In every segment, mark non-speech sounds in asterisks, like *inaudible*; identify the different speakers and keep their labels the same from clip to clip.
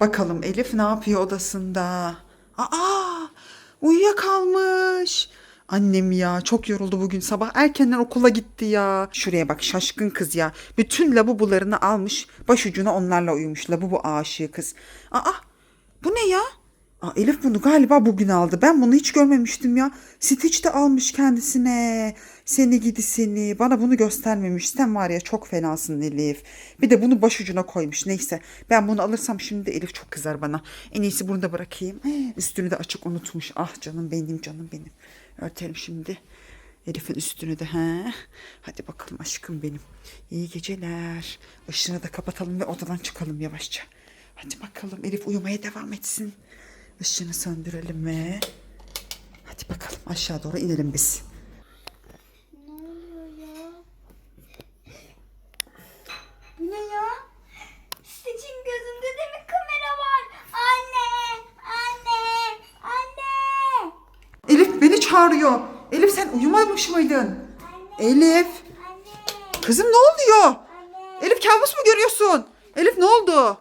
Speaker 1: Bakalım Elif ne yapıyor odasında? Aa, uyuyakalmış. Annem ya çok yoruldu bugün sabah erkenden okula gitti ya. Şuraya bak şaşkın kız ya. Bütün labubularını almış başucuna onlarla uyumuş. Labubu aşığı kız. Aa bu ne ya? Elif bunu galiba bugün aldı. Ben bunu hiç görmemiştim ya. Stitch de almış kendisine. Seni gidi seni. Bana bunu göstermemiş. Sen var ya çok fenasın Elif. Bir de bunu başucuna koymuş. Neyse ben bunu alırsam şimdi Elif çok kızar bana. En iyisi bunu da bırakayım. Üstünü de açık unutmuş. Ah canım benim canım benim. Örtelim şimdi. Elif'in üstünü de he. Hadi bakalım aşkım benim. İyi geceler. Işığını da kapatalım ve odadan çıkalım yavaşça. Hadi bakalım Elif uyumaya devam etsin. Işığını söndürelim ve hadi bakalım aşağı doğru inelim biz.
Speaker 2: Ne oluyor ya? Bu ne ya? Stitch'in gözünde de mi kamera var? Anne! Anne! Anne!
Speaker 1: Elif beni çağırıyor. Elif sen uyumamış mıydın? Elif.
Speaker 2: Anne!
Speaker 1: Kızım ne oluyor?
Speaker 2: Anne!
Speaker 1: Elif kabus mu görüyorsun? Elif ne oldu?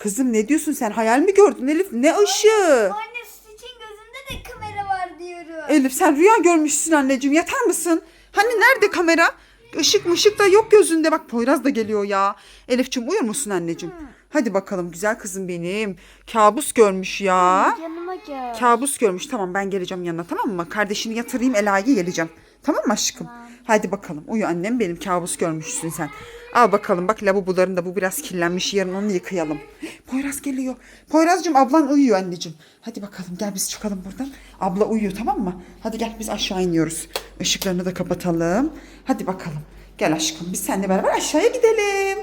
Speaker 1: Kızım ne diyorsun sen? Hayal mi gördün Elif? Ne ışığı?
Speaker 2: Anne Stitch'in gözünde de kamera var diyorum.
Speaker 1: Elif sen rüya görmüşsün anneciğim. Yatar mısın? Hani nerede kamera? Işık mışık da yok gözünde. Bak Poyraz da geliyor ya. Elifçim uyur musun anneciğim? Hadi bakalım güzel kızım benim. Kabus görmüş ya.
Speaker 2: Yanıma gel.
Speaker 1: Kabus görmüş. Tamam ben geleceğim yanına tamam mı? Kardeşini yatırayım Ela'yı geleceğim. Tamam mı aşkım? Hadi bakalım. Uyu annem benim kabus görmüşsün sen. Al bakalım bak lavaboların da bu biraz kirlenmiş. Yarın onu yıkayalım. Poyraz geliyor. Poyraz'cığım ablan uyuyor anneciğim. Hadi bakalım gel biz çıkalım buradan. Abla uyuyor tamam mı? Hadi gel biz aşağı iniyoruz. Işıklarını da kapatalım. Hadi bakalım. Gel aşkım biz seninle beraber aşağıya gidelim.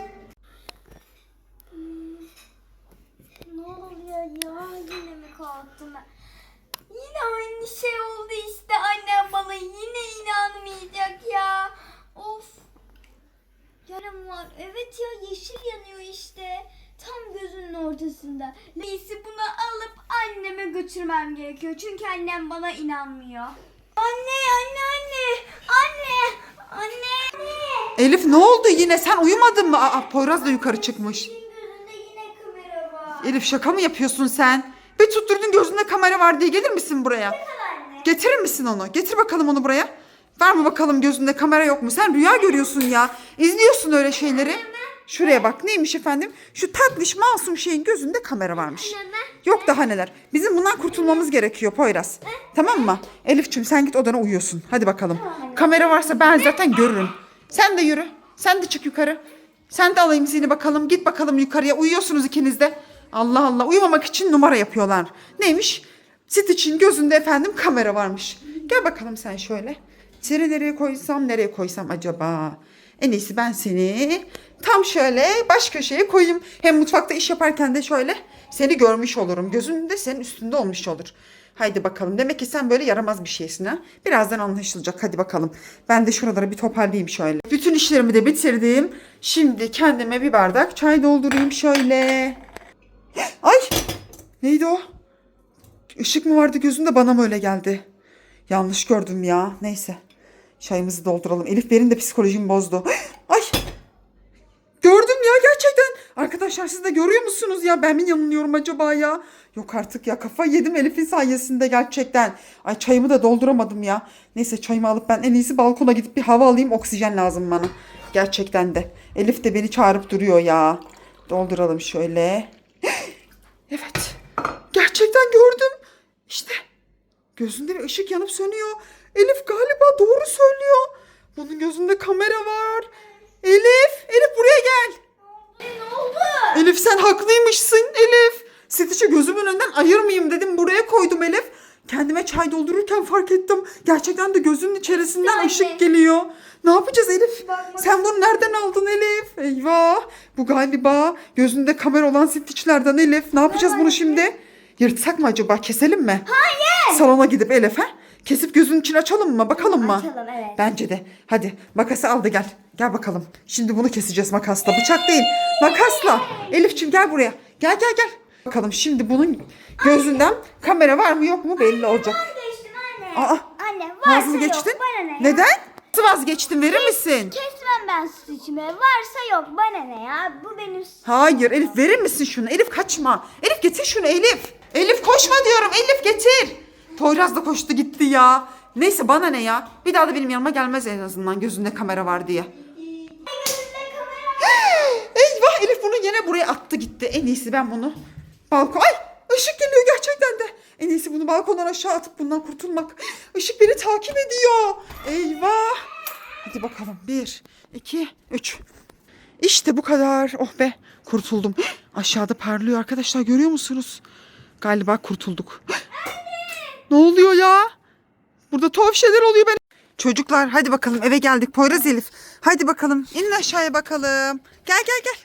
Speaker 2: Ne oluyor ya? Yine mi kalktım ben? Aynı şey oldu işte. Annem bana yine inanmayacak ya. Of. Yarım var. Evet ya yeşil yanıyor işte. Tam gözünün ortasında. Neyse bunu alıp anneme götürmem gerekiyor. Çünkü annem bana inanmıyor. Anne, anne, anne. Anne, anne. Anne.
Speaker 1: Elif ne oldu yine? Sen uyumadın mı? Aa, Poyraz da yukarı çıkmış.
Speaker 2: Senin gözünde yine kamera var.
Speaker 1: Elif şaka mı yapıyorsun sen? Bir tutturdun gözünde kamera var diye gelir misin buraya? Getirir misin onu? Getir bakalım onu buraya. Var mı bakalım gözünde kamera yok mu? Sen rüya görüyorsun ya. İzliyorsun öyle şeyleri. Şuraya bak neymiş efendim? Şu tatlış masum şeyin gözünde kamera varmış. Yok daha neler. Bizim bundan kurtulmamız gerekiyor Poyraz. Tamam mı? Elifçim sen git odana uyuyorsun. Hadi bakalım. Kamera varsa ben zaten görürüm. Sen de yürü. Sen de çık yukarı. Sen de alayım seni bakalım. Git bakalım yukarıya. Uyuyorsunuz ikiniz de. Allah Allah. Uyumamak için numara yapıyorlar. Neymiş? Stitch'in gözünde efendim kamera varmış. Gel bakalım sen şöyle. Seni nereye koysam nereye koysam acaba? En iyisi ben seni tam şöyle baş köşeye koyayım. Hem mutfakta iş yaparken de şöyle seni görmüş olurum. Gözün de senin üstünde olmuş olur. Haydi bakalım. Demek ki sen böyle yaramaz bir şeysin ha. Birazdan anlaşılacak. Hadi bakalım. Ben de şuraları bir toparlayayım şöyle. Bütün işlerimi de bitirdim. Şimdi kendime bir bardak çay doldurayım şöyle. *gasps* Ay! Neydi o? Işık mı vardı gözünde bana mı öyle geldi? Yanlış gördüm ya. Neyse. Çayımızı dolduralım. Elif benim de psikolojimi bozdu. *gasps* Ay! Gördüm ya gerçekten. Arkadaşlar siz de görüyor musunuz ya? Ben mi yanılıyorum acaba ya? Yok artık ya kafa yedim Elif'in sayesinde gerçekten. Ay çayımı da dolduramadım ya. Neyse çayımı alıp ben en iyisi balkona gidip bir hava alayım. Oksijen lazım bana. Gerçekten de. Elif de beni çağırıp duruyor ya. Dolduralım şöyle. *gasps* Evet. Gerçekten gördüm. Gözünde bir ışık yanıp sönüyor. Elif galiba doğru söylüyor. Bunun gözünde kamera var. Elif, Elif buraya gel.
Speaker 2: Ne oldu?
Speaker 1: Elif sen haklıymışsın Elif. Stitch'i gözümün önünden ayırmayayım dedim. Buraya koydum Elif. Kendime çay doldururken fark ettim. Gerçekten de gözünün içerisinden
Speaker 2: Yani.
Speaker 1: ışık geliyor. Ne yapacağız Elif?
Speaker 2: Bakmak-
Speaker 1: Sen bunu nereden aldın Elif? Eyvah. Bu galiba gözünde kamera olan Stitch'lerden Elif. Ne yapacağız bunu şimdi? Yırtsak mı acaba? Keselim mi? Hayır. Salona gidip Elif ha? Kesip gözünün içine açalım mı? Bakalım mı?
Speaker 2: Açalım, evet.
Speaker 1: Bence de. Hadi makası al da gel. Gel bakalım. Şimdi bunu keseceğiz makasla. Bıçak değil. Makasla. Elifçim gel buraya. Gel gel gel. Bakalım şimdi bunun gözünden kamera var mı yok mu belli olacak.
Speaker 2: Geçtim anne.
Speaker 1: Aa,
Speaker 2: Anne varsa yok.
Speaker 1: geçtin.
Speaker 2: Bana ne?
Speaker 1: Neden? Nasıl vazgeçtin verir misin?
Speaker 2: Kesmem ben süt içimi. Varsa yok. Bana ne ya? Bu benim süt.
Speaker 1: Hayır Elif verir misin şunu? Elif kaçma. Elif getir şunu Elif. Elif koşma diyorum. Elif getir. Poyraz da koştu gitti ya. Neyse bana ne ya. Bir daha da benim yanıma gelmez en azından gözünde kamera var diye. *gasps* Eyvah Elif bunu yine buraya attı gitti. En iyisi ben bunu balkon... Ay ışık geliyor gerçekten de. En iyisi bunu balkondan aşağı atıp bundan kurtulmak. *gasps* Işık beni takip ediyor. Eyvah. Hadi bakalım. Bir, iki, üç. İşte bu kadar. Oh be kurtuldum. *gasps* Aşağıda parlıyor arkadaşlar görüyor musunuz? Galiba kurtulduk. Ne oluyor ya? Burada tuhaf şeyler oluyor ben. Çocuklar hadi bakalım eve geldik. Poyraz Elif. Hadi bakalım inin aşağıya bakalım. Gel gel gel.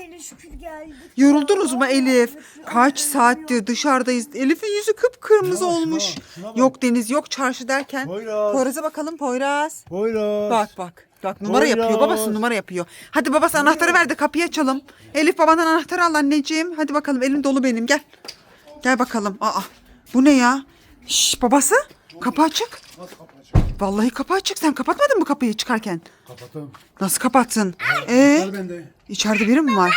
Speaker 2: Hele şükür geldik.
Speaker 1: Yoruldunuz mu Elif? Kaç saattir dışarıdayız. Elif'in yüzü kıpkırmızı
Speaker 3: Şuna bak, şuna,
Speaker 1: olmuş.
Speaker 3: şuna bak.
Speaker 1: Yok deniz yok çarşı derken.
Speaker 3: Poyraz.
Speaker 1: Poyraz'a bakalım Poyraz.
Speaker 3: Poyraz.
Speaker 1: Bak bak. Bak numara yapıyor.
Speaker 3: Poyraz.
Speaker 1: Babası numara yapıyor. Hadi babası anahtarı ver de kapıyı açalım. Elif babandan anahtarı al anneciğim. Hadi bakalım elim dolu benim gel. Gel bakalım. Aa bu ne ya? Şş babası kapı açık.
Speaker 3: Nasıl kapatacağım?
Speaker 1: Vallahi kapı açık. Sen kapatmadın mı kapıyı çıkarken?
Speaker 3: Kapattım.
Speaker 1: Nasıl kapattın? Ee,
Speaker 3: Gel bende.
Speaker 1: içeride biri mi var?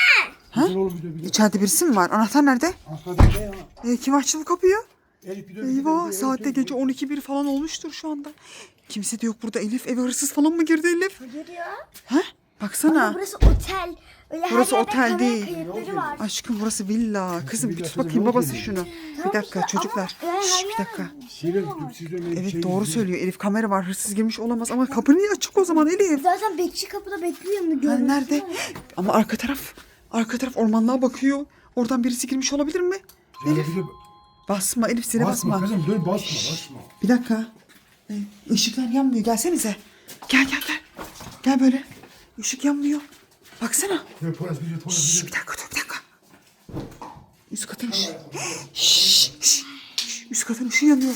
Speaker 3: Güzel oğlum bir de bir de.
Speaker 1: İçeride birisi mi var? Anahtar nerede?
Speaker 3: Anahtar bende ya.
Speaker 1: Ee, kim açtı bu kapıyı?
Speaker 3: Elif bir de bir de, bir
Speaker 1: Eyvah saatte gece 12 bir falan olmuştur şu anda. Kimse de yok burada Elif. Eve hırsız falan mı girdi Elif?
Speaker 2: Hayır ya.
Speaker 1: Ha? Baksana.
Speaker 2: Burası otel. Öyle
Speaker 1: Burası
Speaker 2: yerde
Speaker 1: otel
Speaker 2: kamera
Speaker 1: değil.
Speaker 2: kayıtları var.
Speaker 1: Aşkım burası villa. Kızım bir
Speaker 3: villa
Speaker 1: tut
Speaker 3: kızım,
Speaker 1: bakayım babası şunu. Bir dakika çocuklar.
Speaker 2: ama, e,
Speaker 1: Şş, bir dakika.
Speaker 3: Öyle
Speaker 1: Evet
Speaker 3: şey
Speaker 1: doğru
Speaker 3: değil.
Speaker 1: söylüyor Elif. Kamera var hırsız girmiş olamaz ama kapı niye açık o zaman Elif?
Speaker 2: Zaten bekçi kapıda bekliyor mu?
Speaker 1: Ha, nerede?
Speaker 2: ama.
Speaker 1: Ama arka taraf arka taraf ormanlığa bakıyor. Oradan birisi girmiş olabilir mi?
Speaker 3: Ya bir de
Speaker 1: Basma Elif zile
Speaker 3: basma
Speaker 1: basma.
Speaker 3: kızım dur basma basma.
Speaker 1: Bir dakika. Ee, Işıklar yanmıyor. Gelsenize. Gel gel gel. Gel böyle. Işık yanmıyor. Baksana.
Speaker 3: Poyraz bir de Poyraz
Speaker 1: Şş,
Speaker 3: bir
Speaker 1: bir
Speaker 3: de.
Speaker 1: dakika dur bir dakika. Üst katın ışığı. Şş, şş, şş, Üst katın ışığı yanıyor.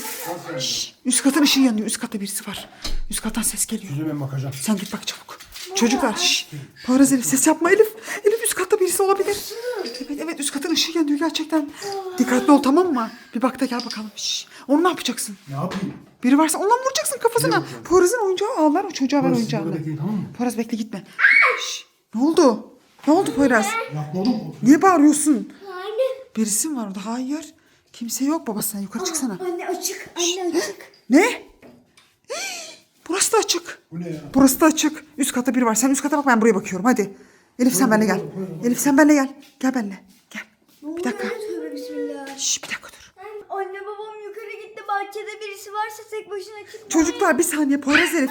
Speaker 1: Şş, Üst katın ışığı yanıyor. Üst katta birisi var. Üst kattan ses geliyor.
Speaker 3: Size ben bakacağım.
Speaker 1: Sen git bak çabuk. Çocuklar şş. Poyraz Elif ses yapma Elif. Elif üst katta birisi olabilir. Evet evet üst katın ışığı yanıyor gerçekten. Dikkatli ol tamam mı? Bir bak da gel bakalım. Şş. Onu ne yapacaksın?
Speaker 3: Ne yapayım?
Speaker 1: Biri varsa ondan vuracaksın kafasına. Poyraz'ın oyuncağı ağlar o çocuğa ver
Speaker 3: Poyraz,
Speaker 1: oyuncağını.
Speaker 3: burada bekleyin, tamam mı?
Speaker 1: Poyraz bekle gitme. Şş. Ne oldu? Ne oldu Poyraz?
Speaker 3: Yapma oğlum.
Speaker 1: Niye bağırıyorsun?
Speaker 2: Anne.
Speaker 1: Birisi mi var orada? Hayır. Kimse yok baba sen yukarı çıksana.
Speaker 2: Anne açık. Anne açık.
Speaker 1: Ne? Burası da açık.
Speaker 3: Bu ne ya?
Speaker 1: Burası da açık. Üst katta biri var. Sen üst kata bak ben buraya bakıyorum. Hadi. Elif sen benimle gel. Elif sen benimle gel. Gel benimle. Gel. Bir dakika.
Speaker 2: Tövbe bismillah.
Speaker 1: Şş, bir dakika dur.
Speaker 2: Anne babam yukarı gitti. Bahçede birisi varsa tek başına çıkma.
Speaker 1: Çocuklar bir saniye. Poyraz Elif.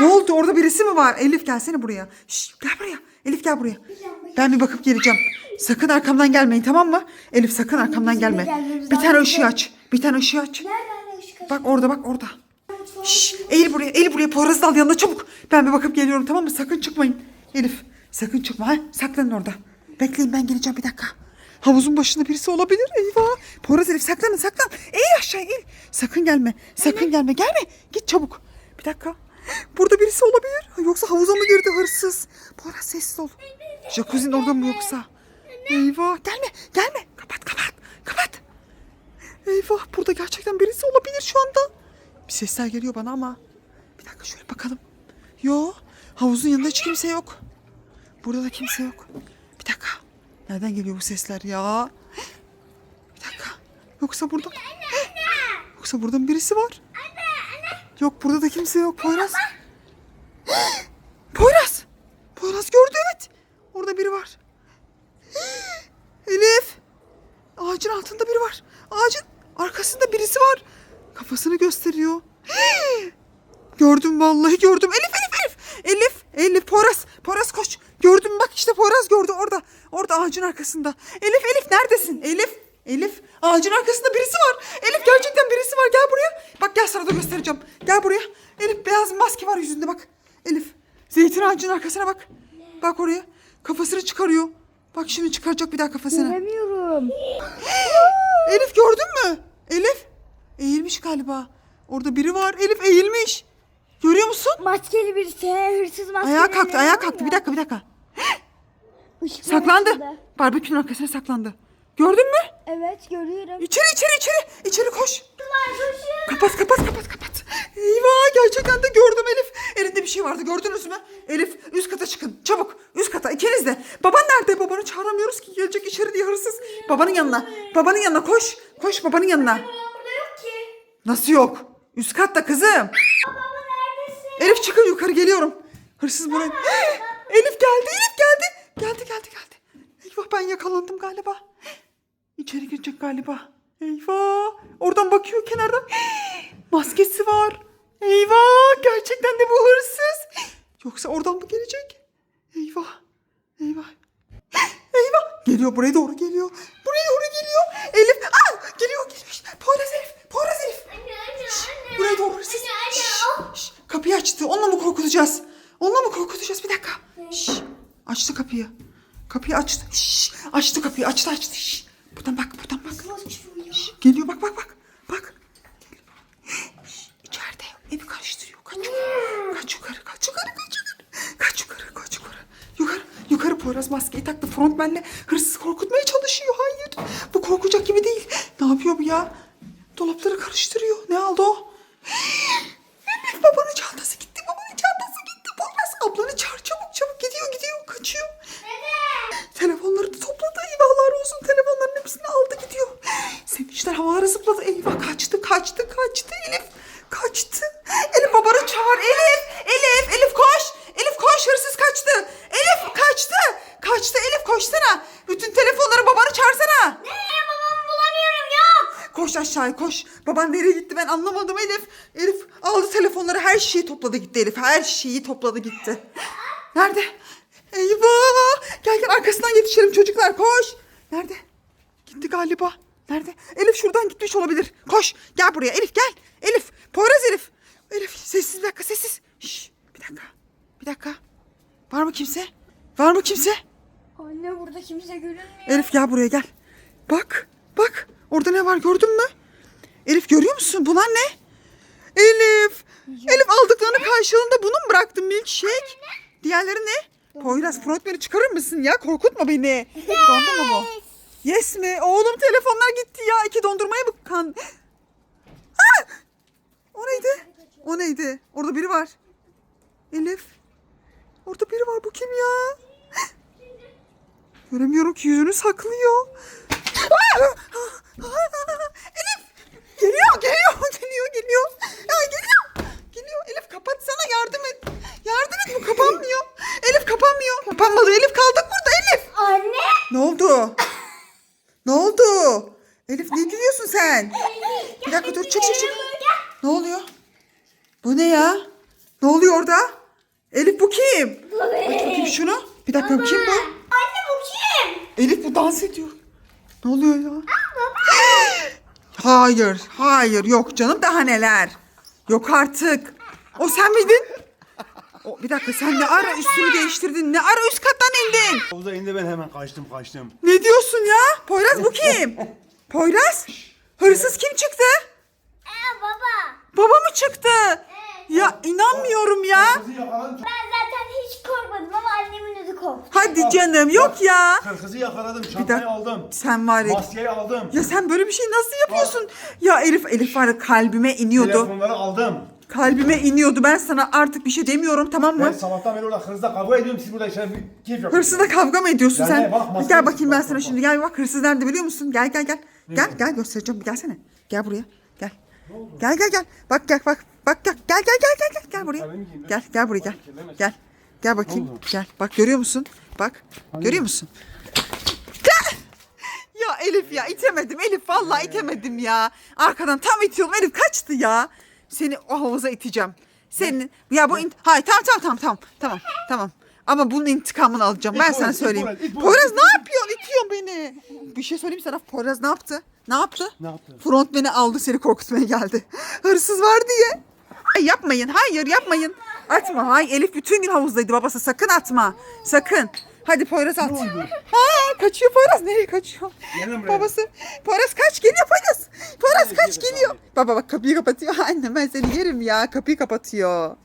Speaker 1: Ne oldu? Orada birisi mi var? Elif gelsene buraya. Şş, gel buraya. Elif gel buraya. Ben bir bakıp geleceğim. Sakın arkamdan gelmeyin tamam mı? Elif sakın arkamdan gelme. Bir tane ışığı aç. Bir tane ışığı aç.
Speaker 2: Nerede anne ışık?
Speaker 1: Bak orada bak orada. Şşş eğil buraya eğil buraya Poyraz'ı al yanına çabuk. Ben bir bakıp geliyorum tamam mı? Sakın çıkmayın. Elif sakın çıkma ha. Saklanın orada. Bekleyin ben geleceğim bir dakika. Havuzun başında birisi olabilir. Eyvah. Poyraz Elif saklanın saklan. Eğil aşağı eğil. Sakın gelme. Sakın gelme. Gelme. Git çabuk. Bir dakika. Burada birisi olabilir. Yoksa havuza mı girdi hırsız? Poyraz sessiz ol. Jacuzzi'nin orada mı yoksa? Eyvah. Gelme. Gelme. Kapat kapat. Kapat. Eyvah burada gerçekten birisi olabilir şu anda. Bir sesler geliyor bana ama. Bir dakika şöyle bakalım. Yo havuzun yanında hiç kimse yok. Burada da kimse yok. Bir dakika. Nereden geliyor bu sesler ya? Bir dakika. Yoksa burada... Yoksa burada birisi var? Yok burada da kimse yok. Poyraz. *gasps* Poyraz. Poyraz gördü evet. Orada biri var. *gasps* Elif. Ağacın altında biri var. Ağacın arkasında birisi var. Kafasını gösteriyor. *gasps* gördüm vallahi gördüm. Elif Elif Elif. Elif Elif Poras. Poras koş. Gördüm bak işte Poras gördü orada. Orada ağacın arkasında. Elif Elif neredesin? Elif Elif ağacın arkasında birisi var. Elif gerçekten birisi var. Gel buraya. Bak gel sana da göstereceğim. Gel buraya. Elif beyaz maske var yüzünde bak. Elif zeytin ağacının arkasına bak. Bak oraya. Kafasını çıkarıyor. Bak şimdi çıkaracak bir daha kafasını.
Speaker 2: Göremiyorum. *gasps*
Speaker 1: Elif gördün mü? Elif eğilmiş galiba. Orada biri var. Elif eğilmiş. Görüyor musun?
Speaker 2: Maskeli birisi. Hırsız maskeli.
Speaker 1: Ayağa kalktı, ayağa kalktı. Bir dakika, bir dakika. Saklandı. Barbekünün arkasına saklandı. Gördün mü?
Speaker 2: Evet görüyorum.
Speaker 1: İçeri içeri içeri. İçeri koş.
Speaker 2: Var.
Speaker 1: Kapat kapat kapat kapat. Eyvah gerçekten de gördüm Elif. Elinde bir şey vardı gördünüz mü? Elif üst kata çıkın çabuk üst kata ikiniz de. Baban nerede? Babanı çağıramıyoruz ki gelecek içeri diye hırsız. Babanın yanına. Babanın yanına koş. Koş babanın yanına.
Speaker 2: Babam burada yok ki.
Speaker 1: Nasıl yok? Üst katta kızım.
Speaker 2: Baba neredesin?
Speaker 1: Elif çıkın yukarı geliyorum. Hırsız buraya. *gasps* Elif geldi Elif geldi. Geldi geldi. Eyvah ben yakalandım galiba. İçeri girecek galiba. Eyvah. Oradan bakıyor kenardan. Maskesi var. Eyvah. Gerçekten de bu hırsız. Yoksa oradan mı gelecek? Eyvah. Eyvah. Eyvah. Geliyor buraya doğru geliyor. Buraya doğru geliyor. Elif. Aa, geliyor geliyor. Poyraz Elif. Poyraz Elif.
Speaker 2: Anne anne anne.
Speaker 1: Buraya doğru hırsız.
Speaker 2: Anne anne.
Speaker 1: Şşş,
Speaker 2: oh.
Speaker 1: şşş, kapıyı açtı. Onunla mı korkutacağız? Onunla mı korkutacağız? Bir dakika. Şşş, açtı kapıyı. Kapıyı açtı. Şşş, açtı kapıyı. Açtı açtı. Şşş. Buradan bak buradan bak. Şşş, geliyor bak bak bak. Bak. Şşş, içeride. Evi karıştırıyor. Kaç yukarı. Kaç yukarı. Kaç yukarı. Kaç yukarı. Kaç yukarı. Kaç yukarı. Yukarı. Yukarı Poyraz maskeyi taktı. Frontmenle hırsız korkutmaya çalışıyor. Hayır. Bu korkacak gibi değil. Ne yapıyor bu ya? Dolapları karıştırıyor. Ne aldı o? Elif babanın çantası gitti. Babanın çantası gitti. Poyraz ablanı çağır çabuk çabuk. Gidiyor gidiyor. Kaçıyor. Telefonları da topladı. Eyvahlar olsun. Telefonların hepsini aldı gidiyor. Sevinçler havalara zıpladı. Eyvah kaçtı kaçtı Elif. Kaçtı. Elif babanı çağır. Elif. Elif. Elif koş. Elif koş hırsız kaçtı. Elif kaçtı. Kaçtı Elif koşsana. Bütün telefonları babanı çağırsana.
Speaker 2: Nereye babamı bulamıyorum yok.
Speaker 1: Koş aşağıya koş. Baban nereye gitti ben anlamadım Elif. Elif aldı telefonları her şeyi topladı gitti Elif. Her şeyi topladı gitti. Nerede? Eyvah. Gel gel arkasından yetişelim çocuklar koş. Nerede? Gitti galiba. Nerede? Elif şuradan gitmiş olabilir. Koş gel buraya Elif gel. Elif Poyraz Elif. Elif sessiz bir dakika sessiz. Şş, bir dakika. Bir dakika. Var mı kimse? Var mı kimse?
Speaker 2: Anne burada kimse görünmüyor.
Speaker 1: Elif gel buraya gel. Bak bak orada ne var gördün mü? Elif görüyor musun? Bunlar ne? Elif. Elif aldıklarını karşılığında bunu mu bıraktın milkshake? Diğerleri ne? Poyraz frontmeni çıkarır mısın ya? Korkutma beni. Dondu mu bu? Yes mi? Oğlum telefonlar gitti ya. İki dondurmaya mı kan? Ha! O neydi? O neydi? Orada biri var. Elif. Orada biri var. Bu kim ya? Göremiyorum ki yüzünü saklıyor. Elif geliyor geliyor *laughs* geliyor geliyor. Ya geliyor. Geliyor Elif kapatsana yardım et. Yardım et bu kapanmıyor. Elif kapanmıyor. Kapanmadı Elif kaldık burada Elif.
Speaker 2: Anne.
Speaker 1: Ne oldu? Ne oldu? Elif ne gülüyorsun sen? Bir dakika dur çık çık çık. Ne oluyor? Bu ne ya? Ne oluyor orada? Elif bu kim? Aç bakayım şunu. Bir dakika kim bu?
Speaker 2: Anne bu kim?
Speaker 1: Elif bu dans ediyor. Ne oluyor ya? *gasps* Hayır, hayır yok canım daha neler. Yok artık. O sen miydin? O, bir dakika sen ne ara üstünü değiştirdin? Ne ara üst kattan indin?
Speaker 3: Havuza indi ben hemen kaçtım kaçtım.
Speaker 1: Ne diyorsun ya? Poyraz bu kim? Poyraz? Hırsız kim çıktı?
Speaker 2: Aa baba.
Speaker 1: Baba mı çıktı? Ya inanmıyorum ya.
Speaker 3: Kızı yakaladım.
Speaker 2: Ben zaten hiç korkmadım ama annemin özü korktu.
Speaker 1: Hadi canım yok ya.
Speaker 3: Kızı yakaladım.
Speaker 1: Bir
Speaker 3: Çantayı
Speaker 1: dakika.
Speaker 3: aldım.
Speaker 1: Sen var ya.
Speaker 3: Maskeyi aldım.
Speaker 1: Ya sen böyle bir şey nasıl yapıyorsun? Ya Elif, Elif var ya kalbime iniyordu.
Speaker 3: Telefonları aldım.
Speaker 1: Kalbime iniyordu. Ben sana artık bir şey demiyorum tamam
Speaker 3: Ben
Speaker 1: mı?
Speaker 3: sabahtan beri orada hırsızla kavga ediyorum. Siz burada bir keyif yapıyorsunuz.
Speaker 1: Hırsızla kavga mı ediyorsun
Speaker 3: Ya
Speaker 1: sen?
Speaker 3: ne, bak,
Speaker 1: gel bakayım ben
Speaker 3: bak,
Speaker 1: sana
Speaker 3: bak,
Speaker 1: şimdi. Gel bak hırsız nerede biliyor musun? Gel gel gel. Gel gel göstereceğim. Gelsene. Gel buraya. Gel. Gel gel gel. Bak gel bak. Bak gel gel gel gel gel gel gel buraya.
Speaker 3: Kalemi giyeyim,
Speaker 1: Gel gel buraya gel. Gel. Gel bakayım. Gel. Bak görüyor musun? Bak. Görüyor musun? Gel. Ya Elif ya itemedim. Elif vallahi itemedim ya. Arkadan tam itiyorum. Elif kaçtı ya. Seni o havuza iteceğim. Senin ya bu in... Hayır tamam tamam tamam tamam. Tamam. Tamam. Ama bunun intikamını alacağım. Ben sana
Speaker 3: Poyraz, it
Speaker 1: söyleyeyim.
Speaker 3: Poyraz, it Poyraz,
Speaker 1: Poyraz
Speaker 3: it
Speaker 1: ne yapıyorsun? İtiyorsun beni. Bir şey söyleyeyim sana. Poyraz ne yaptı? Ne yaptı?
Speaker 3: Ne yaptı?
Speaker 1: Front beni aldı seni korkutmaya geldi. *laughs* Hırsız var diye. Ay yapmayın. Hayır yapmayın. Atma. Hay Elif bütün gün havuzdaydı babası. Sakın atma. Sakın. Hadi Poyraz at. Ha kaçıyor Poyraz. Nereye kaçıyor?
Speaker 3: Gelin buraya.
Speaker 1: Babası. Poyraz kaç geliyor Poyraz. Poyraz kaç geliyor. Baba bak kapıyı kapatıyor. *laughs* Anne ben seni yerim ya. Kapıyı kapatıyor.